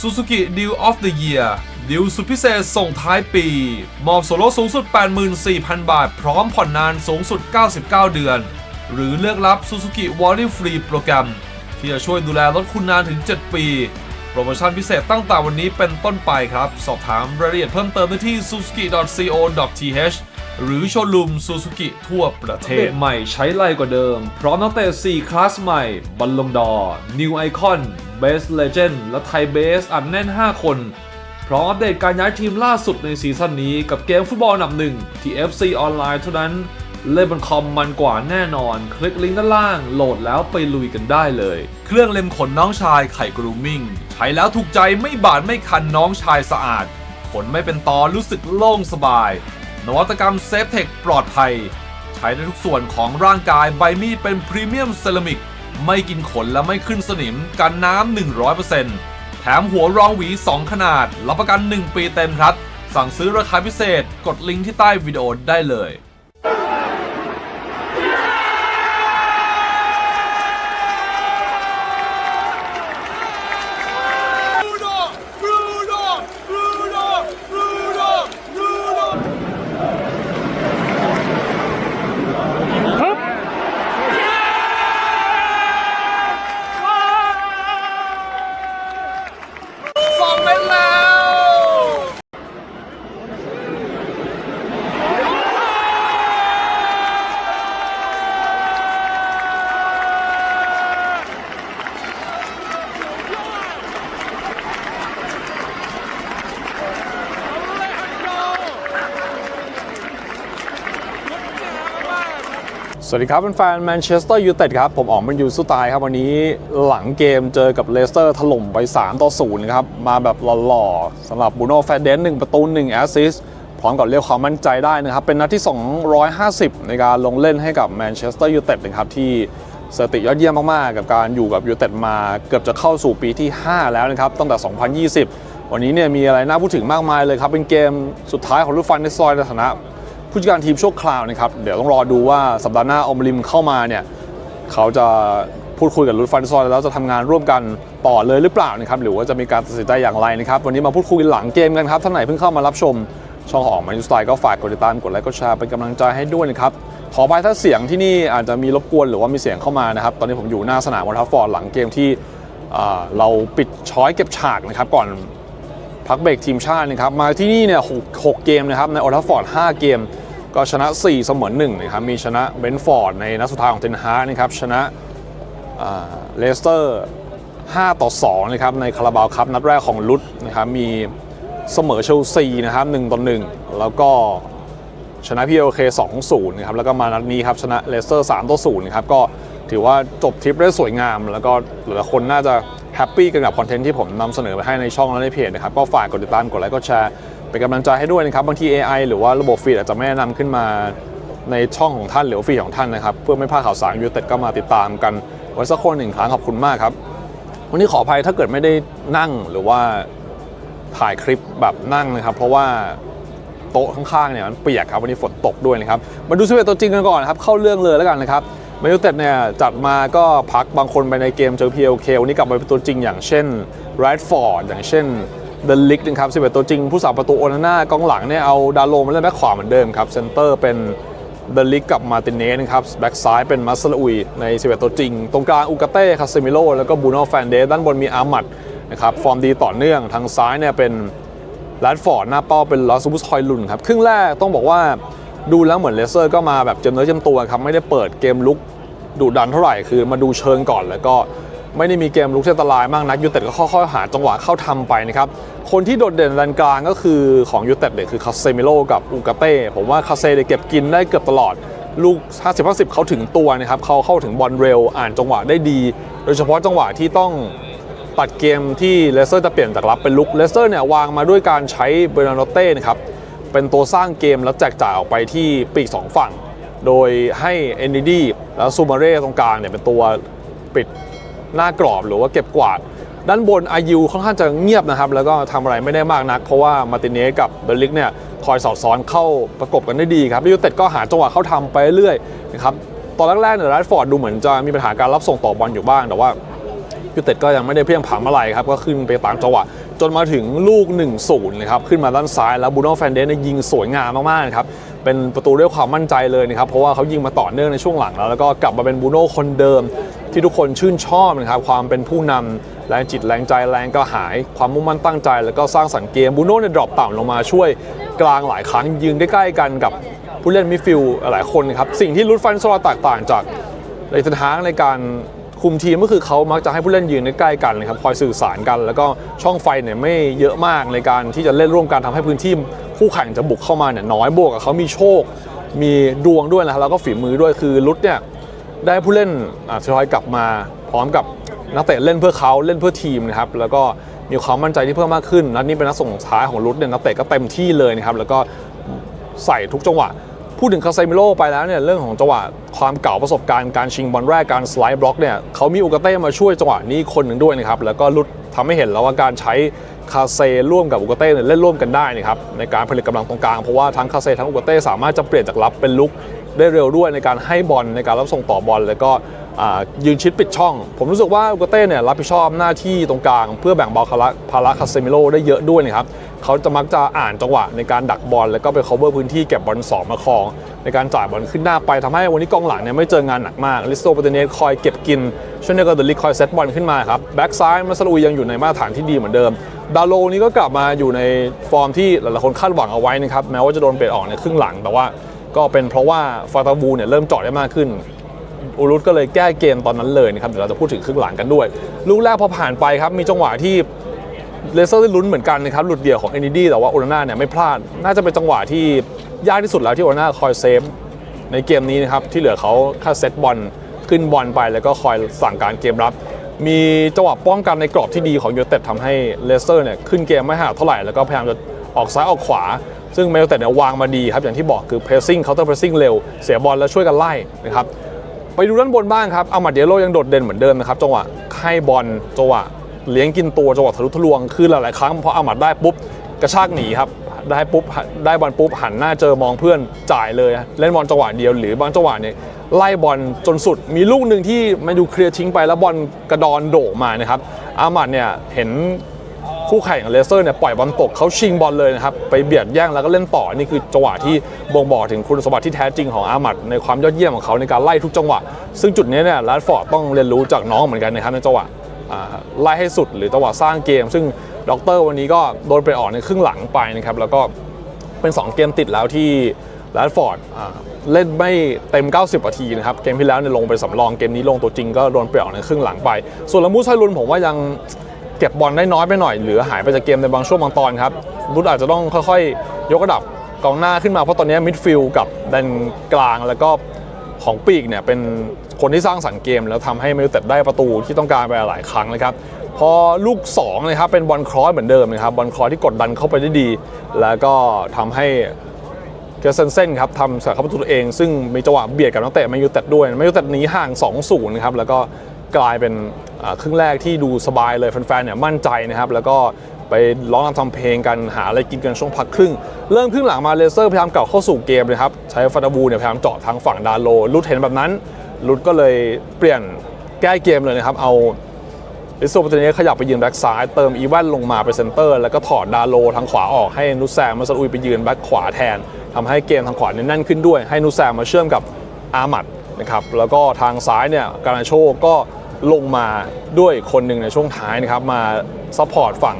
Suzuki Deal of the Year ดิวสุดพิเศษส่งท้ายปี มอบส่วนลดสูงสุด 84,000 บาท พร้อมผ่อนนานสูงสุด 99 เดือน หรือเลือกรับ Suzuki w a r r y Free โปรแกรม ที่จะช่วยดูแลรถคุณนานถึง 7 ปี โปรโมชั่นพิเศษตั้งแต่วันนี้เป็นต้นไปครับ สอบถามรายละเอียดเพิ่มเติมได้ที่ suzuki.co.th หรือโชว์รูม Suzuki ทั่วประเทศ ใหม่ใช้ไล่กว่าเดิม พร้อมนักเตะ4คลาสใหม่บัลลงดอร์ New Icon Best Legend และไทยเบสอัดแน่น 5 คน พร้อมอัปเดตการย้ายทีมล่าสุดในซีซั่นนี้กับเกมฟุตบอลอันดับหนึ่งที่ FC ออนไลน์เท่านั้น เล่นบนคอมมันกว่าแน่นอน คลิกลิงก์ด้านล่าง โหลดแล้วไปลุยกันได้เลย เครื่องเล็มขนน้องชายไข่กรูมมิ่งใช้แล้วถูกใจไม่บาดไม่คันน้องชายสะอาดขนไม่เป็นตอรู้สึกโล่งสบาย นวัตกรรมเซฟเทคปลอดภัย ใช้ในทุกส่วนของร่างกายใบมีดเป็นพรีเมียมเซรามิก ไม่กินขนและไม่ขึ้นสนิม กันน้ำ 100%แถมหัวรองหวี 2 ขนาด รับประกัน 1 ปีเต็มครับ สั่งซื้อราคาพิเศษ กดลิงก์ที่ใต้วิดีโอได้เลย Bruno! Bruno! Bruno! Bruno! Bruno! สองเม็ดแล้ว สวัสดีครับแฟนแมนเชสเตอร์ยูไนเต็ดครับ ผมอ๋องบรรยูสุตายครับ วันนี้หลังเกมเจอกับเลสเตอร์ถล่มไป 3 ต่อ0นะครับ มาแบบหล่อๆสำหรับบูโน่แฟนเดน1ประตู1แอสซิสพร้อมกับเรียกความมั่นใจได้นะครับ เป็นนัดที่ 250 ในการลงเล่นให้กับแมนเชสเตอร์ยูไนเต็ดนะครับ ที่สติยอดเยี่ยมมากๆ กับการอยู่กับยูไนเต็ดมาเกือบจะเข้าสู่ปีที่ 5 แล้วนะครับตั้งแต่ 2020 วันนี้เนี่ยมีอะไรน่าพูดถึงมากมายเลยครับเป็นเกมสุดท้ายของลูกฟันในซอยในฐานะ ผู้จัดการทีมชั่วคราวนะครับเดี๋ยวต้องรอดูว่าสัปดาห์หน้าอมริมเข้ามาเนี่ยเขาจะพูดคุยกับรุดฟันซอยแล้วจะทำงานร่วมกันต่อเลยหรือเปล่านะครับหรือว่าจะมีการตัดสินใจอย่างไรนะครับวันนี้มาพูดคุยหลังเกมกันครับท่านไหนเพิ่งเข้ามารับชมช่องของมันยูสไตล์ก็ฝากกดติดตามกดไลค์กดแชร์เป็นกำลังใจให้ด้วยนะครับขออภัยถ้าเสียงที่นี่อาจจะมีรบกวนหรือว่ามีเสียงเข้ามานะครับตอนนี้ผมอยู่หน้าสนามวอลทัฟฟอร์ดหลังเกมที่เราปิดช้อยเก็บฉากนะครับก่อน พักเบรกทีมชาตินะครับมาที่นี่เนี่ยหกหกเกมนะครับในออทัฟฟอร์ด5เกม ก็ชนะ 4 เสมอ1นะครับมีชนะเบนฟอร์ดในนัดสุดท้ายของเทนฮาร์นะครับชนะเลสเตอร์ 5 ต่อ2นะครับในคาราบาวคัพนัดแรกของลุดนะครับมีเสมอเชลซีนะครับ1ต่อ1แล้วก็ชนะพีเอลเค2-0นะครับแล้วก็มานัดนี้ครับชนะเลสเตอร์3ต่อ0นะครับก็ ถือว่าจบทริปได้สวยงาม แล้วก็หลายคนน่าจะแฮปปี้กันกับคอนเทนต์ที่ผมนำเสนอไปให้ในช่องและในเพจนะครับก็ฝากกดติดตามกดไลค์กดแชร์เป็นกำลังใจให้ด้วยนะครับบางที AI หรือว่าระบบฟีดอาจจะไม่แนะนำขึ้นมาในช่องของท่านหรือฟีดของท่านนะครับ เพื่อไม่พลาดข่าวสารยูเต็ดก็มาติดตามกันไว้สักคนหนึ่งครั้งขอบคุณมากครับ วันนี้ขออภัยถ้าเกิดไม่ได้นั่งหรือว่าถ่ายคลิปแบบนั่งนะครับ เพราะว่าโต๊ะข้างๆเนี่ยมันเปียกครับวันนี้ฝนตกด้วยนะครับมาดูสเปตัวจริงกันก่อนครับเข้าเรื่องเลยแล้วกันนะครับ แมนยูเต็ดเนี่ยจัดมาก็พักบางคนไปในเกมเจอ PLK วันนี้กลับมาเป็นตัวจริงอย่างเช่นไรท์ฟอร์ดอย่างเช่นเดนลิกนะครับ11ตัวจริง ผู้สาประตูโอนาน่ากองหลังเนี่ยเอาดาโลมาเล่นแบ็คขวาเหมือนเดิมครับเซนเตอร์เป็นเดนลิกกับมาตินเนสนะครับแบ็คซ้ายเป็นมัสลอุยใน11ตัวจริง ตรงกลางอุกาเต้คาเซมิโลแล้วก็บูโน่แฟนเดสด้านบนมีอามัดนะครับฟอร์มดีต่อเนื่องทางซ้ายเนี่ยเป็นแรดฟอร์ดหน้าเป้าเป็นลอสซูบุสฮอยลุนครับครึ่งแรกต้องบอกว่า ดูแล้วเหมือนเลสเตอร์ก็มาแบบเจมเนื้อเจมตัวครับไม่ได้เปิดเกมลุกดุดันเท่าไหร่คือมาดูเชิงก่อนแล้วก็ไม่ได้มีเกมลุกที่อันตรายมากนักยูเต็ดก็ค่อยๆหาจังหวะเข้าทำไปนะครับคนที่โดดเด่นแดนกลางก็คือของยูเต็ดเนี่ยคือคาเซมิโลกับอูกาเต้ผมว่าคาเซเนี่ยเก็บกินได้เกือบตลอดลูก 50-50 เขาถึงตัวนะครับเขาเข้าถึงบอลเร็วอ่านจังหวะได้ดี โดยเฉพาะจังหวะที่ต้องตัดเกมที่เลสเตอร์จะเปลี่ยนจากรับเป็นลุกเลสเตอร์เนี่ยวางมาด้วยการใช้เบรนาโนเต้นะครับ เป็นตัวสร้างเกมแล้วแจกจ่ายออกไปที่ปีกสองฝั่ง โดยให้เอนดิดีแล้วซูมาเร่ตรงกลางเนี่ยเป็นตัวปิดหน้ากรอบหรือว่าเก็บกวาด ด้านบนอายุค่อนข้างจะเงียบนะครับ แล้วก็ทำอะไรไม่ได้มากนัก เพราะว่ามาติเนสกับเบลลิกเนี่ยคอยสอดซ้อนเข้าประกบกันได้ดีครับยูเต็ดก็หาจังหวะเข้าทำไปเรื่อยนะครับตอนแรกๆเนี่ยแรดฟอร์ดดูเหมือนจะมีปัญหาการรับส่งต่อบอลอยู่บ้าง แต่ว่ายูเต็ดก็ยังไม่ได้เพียงผามอะไรครับ ก็ขึ้นไปตามจังหวะ จนมาถึงลูก 1-0นะครับขึ้นมาด้านซ้ายแล้วบูโน่แฟนเดสเนี่ยยิงสวยงามมากๆนะครับเป็นประตูด้วยความมั่นใจเลยนะครับเพราะว่าเขายิงมาต่อเนื่องในช่วงหลังแล้ว แล้วก็กลับมาเป็นบูโน่คนเดิม ที่ทุกคนชื่นชอบนะครับความเป็นผู้นำแรงจิตแรงใจแรงก็หาย ความมุ่งมั่นตั้งใจ แล้วก็สร้างสรรค์เกมบูโน่เนี่ยดรอปต่ำลงมาช่วยกลางหลายครั้งยืนใกล้ๆกันกับผู้เล่นมิฟิลหลายคนนะครับสิ่งที่รุดฟันสลอแตกต่างจากในทางในการ คุมทีมก็คือเขามักจะให้ผู้เล่นยืนใกล้กันนะครับคอยสื่อสารกัน แล้วก็ช่องไฟเนี่ยไม่เยอะมากในการที่จะเล่นร่วมกันทำให้พื้นที่คู่แข่งจะบุกเข้ามาเนี่ยน้อยบวกกับเขามีโชค มีดวงด้วยนะครับแล้วก็ฝีมือด้วยคือรุดเนี่ยได้ผู้เล่นอ่าทยอยกลับมาพร้อมกับนักเตะเล่นเพื่อเขาเล่นเพื่อทีมนะครับแล้วก็มีความมั่นใจที่เพิ่มมากขึ้นนัดนี้เป็นนัดส่งท้ายของรุดเนี่ยนักเตะก็เต็มที่เลยนะครับแล้วก็ใส่ทุกจังหวะ พูดถึงคาเซมิโลไปแล้วเนี่ยเรื่องของจังหวะความเก่าประสบการณ์การชิงบอลแรกการสไลด์บล็อกเนี่ยเขามีอุกเต้มาช่วยจังหวะนี้คนหนึ่งด้วยนะครับแล้วก็ลุดทำให้เห็นแล้วว่าการใช้คาเซร่วมกับอุกเต้เนี่ยเล่นร่วมกันได้นะครับในการผลิตกำลังตรงกลางเพราะว่าทั้งคาเซทั้งอุกเต้สามารถจะเปลี่ยนจากรับเป็นลุกได้เร็วด้วยในการให้บอลในการรับส่งต่อบอลแล้วก็ยืนชิดปิดช่อง ผมรู้สึกว่าอุกเต้เนี่ยรับผิดชอบหน้าที่ตรงกลาง เพื่อแบ่งเบาภาระภาระคาเซมิโลได้เยอะด้วยนะครับ เขาจะมักจะอ่านจังหวะในการดักบอลแล้วก็ไป cover พื้นที่เก็บบอลสองมาครอง ในการจ่ายบอลขึ้นหน้าไปทำให้วันนี้กองหลังเนี่ยไม่เจองานหนักมากลิสโตปเตเนสคอยเก็บกินช่วยในกเดลิคอยเซตบอลขึ้นมาครับแบ็กซ้ายมาสลูยังอยู่ในมาตรฐานที่ดีเหมือนเดิมดาโลนี้ก็กลับมาอยู่ในฟอร์มที่หลายๆคนคาดหวังเอาไว้นะครับแม้ว่าจะโดนเปลี่ยนออกในครึ่งหลังแต่ว่าก็เป็นเพราะว่าฟาตาบูเนี่ยเริ่มเจาะได้มากขึ้นอูรุตก็เลยแก้เกมตอนนั้นเลยนะครับเดี๋ยวเราจะพูดถึงครึ่งหลังกันด้วย ลูกแรกพอผ่านไปครับมีจังหวะที่ เลเซอร์ได้ลุ้นเหมือนกันนะครับหลุดเดี่ยวของเอนิดี้แต่ว่าโอนาน่าเนี่ยไม่พลาด น่าจะเป็นจังหวะที่ยากที่สุดแล้วที่โอนาน่าคอยเซฟในเกมนี้นะครับที่เหลือเขาแค่เซตบอลขึ้นบอลไปแล้วก็คอยสั่งการเกมรับ มีจังหวะป้องกันในกรอบที่ดีของยูเต็ดทำให้เลสเตอร์เนี่ยขึ้นเกมไม่ห่างเท่าไหร่แล้วก็พยายามจะออกซ้ายออกขวา ซึ่งเมลเต็ดเนี่ยวางมาดีครับอย่างที่บอกคือ pressing counter pressing เร็วเสียบอลแล้วช่วยกันไล่นะครับไปดูด้านบนบ้างครับอามาเดโลยังโดดเด่นเหมือนเดิมนะครับจังหวะให้บอลจังหวะ เลี้ยงกินตัวจังหวะทะลุทะลวงคือหลายๆครั้งพออามัดได้ปุ๊บกระชากหนีครับได้ปุ๊บได้บอลปุ๊บหันหน้าเจอมองเพื่อนจ่ายเลยเล่นบอลจังหวะเดียวหรือบางจังหวะเนี่ยไล่บอลจนสุดมีลูกหนึ่งที่มันดูเคลียร์ทิ้งไปแล้วบอลกระดอนโด่งมานะครับอามัดเนี่ยเห็นคู่แข่งเลเตอร์เนี่ยปล่อยบอลตกเขาชิงบอลเลยนะครับไปเบียดแย่งแล้วก็เล่นต่อนี่คือจังหวะที่บ่งบอกถึงคุณสมบัติที่แท้จริงของอามัดในความยอดเยี่ยมของเขาในการไล่ทุกจังหวะ ซึ่งจุดนี้เนี่ยแรดฟอร์ดต้องเรียนรู้จากน้องเหมือนกันนะครับในจังหวะ ไล่ให้สุดหรือจังหวะสร้างเกม ซึ่งด็อกเตอร์วันนี้ก็โดนไปออกในครึ่งหลังไปนะครับแล้วก็เป็น 2 เกมติดแล้วที่แรดฟอร์ดเล่นไม่เต็ม 90นาทีนะครับ เกมที่แล้วเนี่ยลงไปสำรองเกมนี้ลงตัวจริงก็โดนเปลี่ยนออกในครึ่งหลังไป ส่วนละมูไซลุนผมว่ายังเก็บบอลได้น้อยไปหน่อย หรือหายไปจากเกมในบางช่วงบางตอนครับรุดอาจจะต้องค่อยๆ ยกระดับกองหน้าขึ้นมาเพราะตอนนี้มิดฟิลด์กับแดนกลางแล้วก็ ของปีกเนี่ยเป็นคนที่สร้างสรรค์เกม แล้วทำให้มิลเต็ดได้ประตูที่ต้องการไปหลายครั้งนะครับพอลูก2นะครับเป็นบอลครอสเหมือนเดิมนะครับบอลครอสที่กดดันเข้าไปได้ดี แล้วก็ทำให้เกอร์เซนเซนครับทำสกัดเข้าประตูตัวเอง ซึ่งมีจังหวะเบียดกับนักเตะแมนยูเต็ดด้วยแมนยูเต็ดหนีห่าง 2-0นะครับแล้วก็กลายเป็นครึ่งแรกที่ดูสบายเลยแฟนๆเนี่ยมั่นใจนะครับแล้วก็ ไปร้องรำทำเพลงกันหาอะไรกินกันช่วงพักครึ่ง เริ่มครึ่งหลังมาเลเซอร์พยายามเก่าเข้าสู่เกมเลยครับ ใช้ฟาดาบูเนี่ยพยายามเจาะทางฝั่งดาโลลุดเห็นแบบนั้นลุดก็เลยเปลี่ยนแก้เกมเลยนะครับ เอาลิโซปตเนสขยับไปยืนแบ็กซ้าย เติมอีแวนลงมาไปเซนเตอร์ แล้วก็ถอดดาโลทางขวาออกให้นุสแซมมาสอุยไปยืนแบ็กขวาแทนทำให้เกมทางขวาเนี่ยแน่นขึ้นด้วย ให้นุสแซมมาเชื่อมกับอามัดนะครับแล้วก็ทางซ้ายเนี่ยการาโชก็ลงมาด้วยคนหนึ่งในช่วงท้ายนะครับมาซัพพอร์ตฝั่ง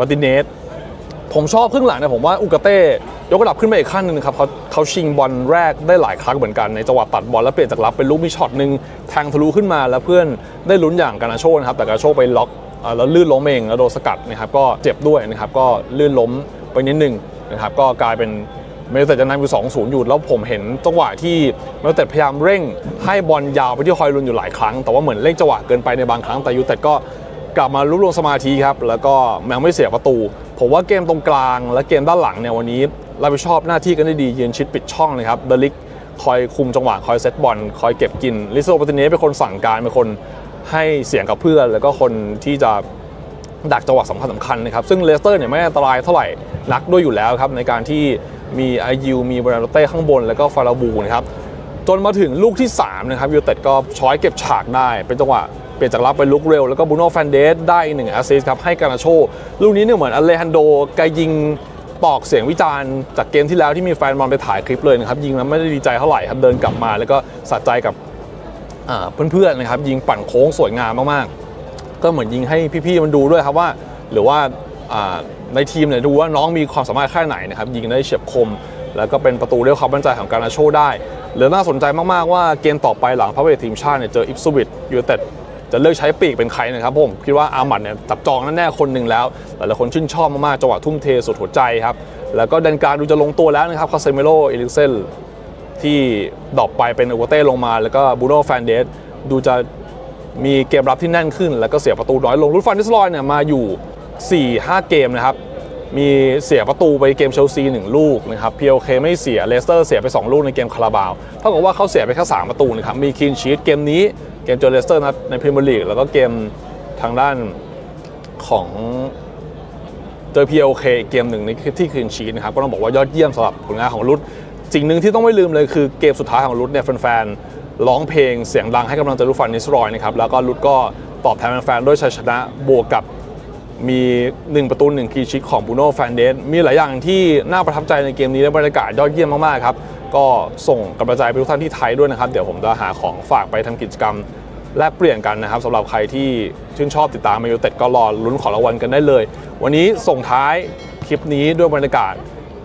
มาติเนสผมชอบครึ่งหลังเนี่ยผมว่าอุกาเต้ยกระดับขึ้นไปอีกขั้นหนึงครับเขาเขาชิงบอลแรกได้หลายครั้งเหมือนกันในจังหวะตัดบอลแล้วเปลี่ยนจากรับเป็นลูกมีช็อตหนึ่งแทงทะลุขึ้นมาแล้วเพื่อนได้ลุ้นอย่างกานาโชนะครับแต่กานาโชไปล็อกอแล้วลื่นล้มเองแล้วโดนสกัดนะครับก็เจ็บด้วยนะครับก็ลื่นล้มไปนิดนึงนะครับก็กลายเป็นเมลเตดจะนำอยู่ 2 0 อยู่ แล้วผมเห็นจังหวะที่เมลเตดพยายามเร่งให้บอลยาวไปที่ฮอยลุนอยู่หลายครั้ง แต่ว่าเหมือนเร่งจังหวะเกินไปในบางครั้งแต่ยูเต็ดก็ กลับมารวบรวมสมาธิครับ แล้วก็ยังไม่เสียประตู ผมว่าเกมตรงกลาง และเกมด้านหลังเนี่ยวันนี้รับผิดชอบหน้าที่กันได้ดียืนชิดปิดช่องเลยครับเดลิกคอยคุมจังหวะคอยเซตบอลคอยเก็บกินลิโซปติเนสเป็นคนสั่งการเป็นคนให้เสียงกับเพื่อน แล้วก็คนที่จะดักจังหวะสำคัญสำคัญนะครับ ซึ่งเลสเตอร์เนี่ยไม่อันตรายเท่าไหร่นักด้วยอยู่แล้วครับ ในการที่มีไอยูมีบราโนเต้ข้างบน แล้วก็ฟาราบูนะครับ จนมาถึงลูกที่ 3 นะครับยูเต็ดก็ช้อยเก็บฉากได้เป็นจังหวะ ปลี่ยนจากรับไปลุกเร็ว แล้วก็บูโน่แฟนเดสได้หนึ่งแอสซิสครับให้การนาโชลูกนี้เนี่ยเหมือนอเลฮันโดแกยิงปอกเสียงวิจารณ์จากเกมที่แล้วที่มีแฟนบอลไปถ่ายคลิปเลยนะครับยิงแล้วไม่ได้ดีใจเท่าไหร่ครับเดินกลับมาแล้วก็สะใจกับเพื่อนๆนะครับยิงปั่นโค้งสวยงามมากๆ ก็เหมือนยิงให้พี่ๆมันดูด้วยครับว่า หรือว่าในทีมเนี่ยดูว่าน้องมีความสามารถแค่ไหนนะครับยิงได้เฉียบคม แล้วก็เป็นประตูเรียกความมั่นใจของการาโชได้เหลือน่าสนใจมากๆว่าเกมต่อไปหลังพระเวททีมชาติเนี่ยเจออิฟสวิตยูเต็ด จะเลือกใช้ปีกเป็นใครนะครับผมคิดว่าอาหมัดเนี่ยจับจองแน่ๆคนหนึ่งแล้วหลายๆคนชื่นชอบมากๆจังหวะทุ่มเทสุดหัวใจครับแล้วก็แดนกลารดูจะลงตัวแล้วนะครับคาเซมิโลเอลิกเซนที่ดรอปไปเป็นอเวเต้ลงมา แล้วก็บูโน่แฟนเดสดูจะมีเกมรับที่แน่นขึ้น แล้วก็เสียประตูน้อยลงรุดฟันดิสลอยเนี่ยมาอยู่ 4-5 เกมนะครับมีเสียประตูไปเกมเชลซีหนึ่งลูกนะครับพีโอเคไม่เสียเลสเตอร์เสียไป 2 ลูกในเกมคาราบาวเท่ากับว่าเขาเสียไปแค่3ประตูนะครับมีคีนชีตเกมนี้ มเจอเลสเตอร์นัดในพรีเมียร์ลีกแล้วก็เกมทางด้านของเจอ PLK อีกเกมหนึ่งในที่คืนชีนนะครับก็ต้องบอกว่ายอดเยี่ยมสำหรับผลงานของรุดสิ่งหนึ่งที่ต้องไม่ลืมเลยคือเกมสุดท้ายของรุดเนี่ยแฟนๆร้องเพลงเสียงดังให้กำลังใจลูกฟันนิสรอยนะครับแล้วก็รุดก็ตอบแทนแฟนๆด้วยชัยชนะบวกกับมี 1 ประตู1คีชิกของบูโน่แฟนเดสมีหลายอย่างที่น่าประทับใจในเกมนี้และบรรยากาศยอดเยี่ยมมากๆครับ ก็ส่งกำลังใจไปทุกท่านที่ไทยด้วยนะครับ เดี๋ยวผมจะหาของฝากไปทำกิจกรรมแลกเปลี่ยนกันนะครับสำหรับใครที่ชื่นชอบติดตามมายูเต็ดก็รอลุ้นของรางวัลกันได้เลย วันนี้ส่งท้ายคลิปนี้ด้วยบรรยากาศ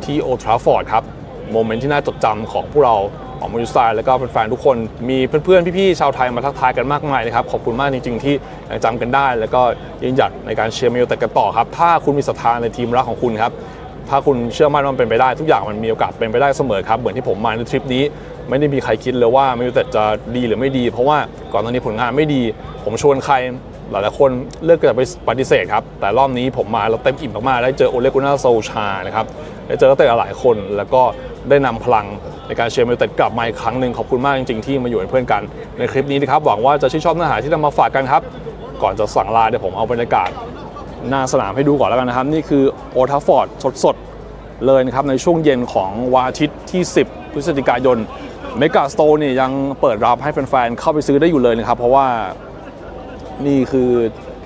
ที่โอทราฟอร์ดครับโมเมนต์ที่น่าจดจำของพวกเราของมายูสไตล์แล้วก็แฟนๆทุกคนมีเพื่อนๆ พี่ๆ ชาวไทยมาทักทายกันมากมายนะครับ ขอบคุณมากจริงๆ ที่ยังจำกันได้ แล้วก็ยืนหยัดในการเชียร์มายูเต็ดกันต่อครับ ถ้าคุณมีศรัทธาในทีมรักของคุณครับ ถ้าคุณเชื่อมั่นว่ามันเป็นไปได้ ทุกอย่างมันมีโอกาสเป็นไปได้เสมอครับ เหมือนที่ผมมาในทริปนี้ ไม่ได้มีใครคิดเลยว่าแมนยูเต็ดจะดีหรือไม่ดี เพราะว่าก่อนหน้านี้ผลงานไม่ดี ผมชวนใครหลายๆคนเลือกจะไปปฏิเสธครับ แต่รอบนี้ผมมาแล้วเต็มอิ่มมากๆ ได้เจอโอเลกุน่าโซชานะครับได้เจอนักเตะหลายคน แล้วก็ได้นำพลังในการเชียร์แมนยูเต็ดกลับมาอีกครั้งหนึ่งขอบคุณมากจริงๆที่มาอยู่เป็นเพื่อนกันในคลิปนี้นะครับหวังว่าจะชื่นชอบเนื้อหาที่นำมาฝากกันครับ ก่อนจะสั่งลาเดี๋ยวผมเอาบรรยากาศ หน้าสนามให้ดูก่อนแล้วกันนะครับ นี่คือโอทัฟฟอร์ดสดๆ เลยนะครับ ในช่วงเย็นของวันอาทิตย์ที่ 10 พฤศจิกายนเมกาสโตร์นี่ยังเปิดรับให้แฟนๆ เข้าไปซื้อได้อยู่เลยนะครับ เพราะว่านี่คือ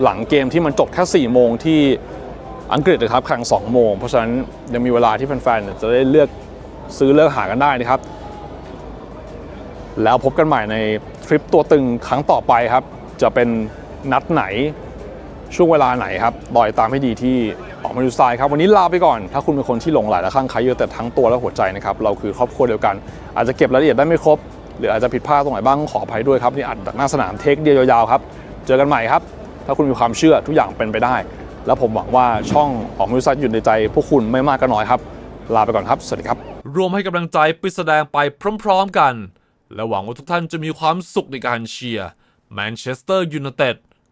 หลังเกมที่มันจบแค่ 4 โมงที่อังกฤษนะครับแข่ง2 โมง เพราะฉะนั้นยังมีเวลาที่แฟนๆ จะได้เลือกซื้อเลือกหากันได้นะครับ แล้วพบกันใหม่ในทริปตัวตึงครั้งต่อไปครับ จะเป็นนัดไหน ช่วงเวลาไหนครับรอยตามให้ดีที่ออกมาดูสไตล์ครับวันนี้ลาไปก่อน ถ้าคุณเป็นคนที่หลงไหลและข้างใครเยอะแต่ทั้งตัวและหัวใจนะครับเราคือครอบครัวเดียวกัน อาจจะเก็บรายละเอียดได้ไม่ครบ หรืออาจจะผิดพลาดตรงไหนบ้างขออภัยด้วยครับนี่อัดจากหน้าสนามเทคเดียวยาวๆครับเจอกันใหม่ครับ ถ้าคุณมีความเชื่อทุกอย่างเป็นไปได้ แล้วผมหวังว่าช่องออกมาดูสไตล์อยู่ในใจพวกคุณไม่มากก็น้อยครับ ลาไปก่อนครับสวัสดีครับ รวมให้กำลังใจไปแสดงไปพร้อม ๆ กัน และหวังว่าทุกท่านจะมีความสุขในการเชียร์แมนเชสเตอร์ยูไนเต็ด